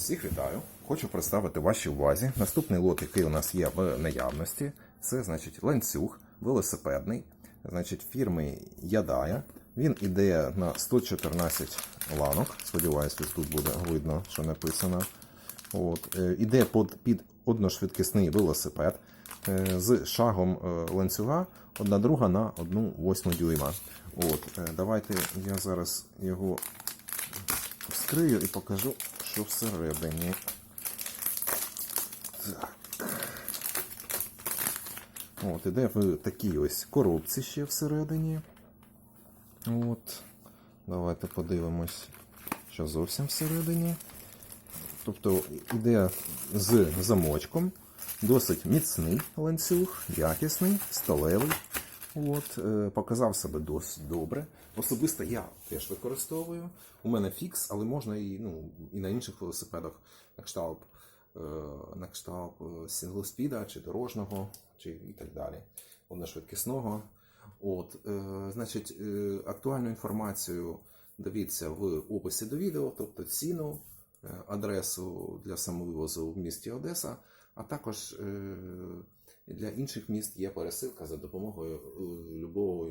Всіх вітаю! Хочу представити вашій увазі. Наступний лот, який у нас є в наявності, це значить ланцюг велосипедний, значить фірми Ядая. Він іде на 114 ланок. Сподіваюсь, тут буде видно, що написано. От, е, іде під, одношвидкісний велосипед е, з шагом е, ланцюга одна друга на одну восьму дюйма. От, давайте я зараз його вскрию і покажу, що всередині. Так. От, іде в такій ось коробці ще всередині. От. Давайте подивимось, що зовсім всередині. Тобто йде з замочком, досить міцний ланцюг, якісний, сталевий. От, е, показав себе досить добре. Особисто я теж використовую. У мене фікс, але можна і, ну, і на інших велосипедах, на кшталт, е, на кшталт е, сінглспіда чи дорожнього, чи і так далі. Одношвидкісного. От, е, значить, актуальну інформацію дивіться в описі до відео, тобто ціну, адресу для самовивозу в місті Одеса, а також для інших міст є пересилка за допомогою е, любого,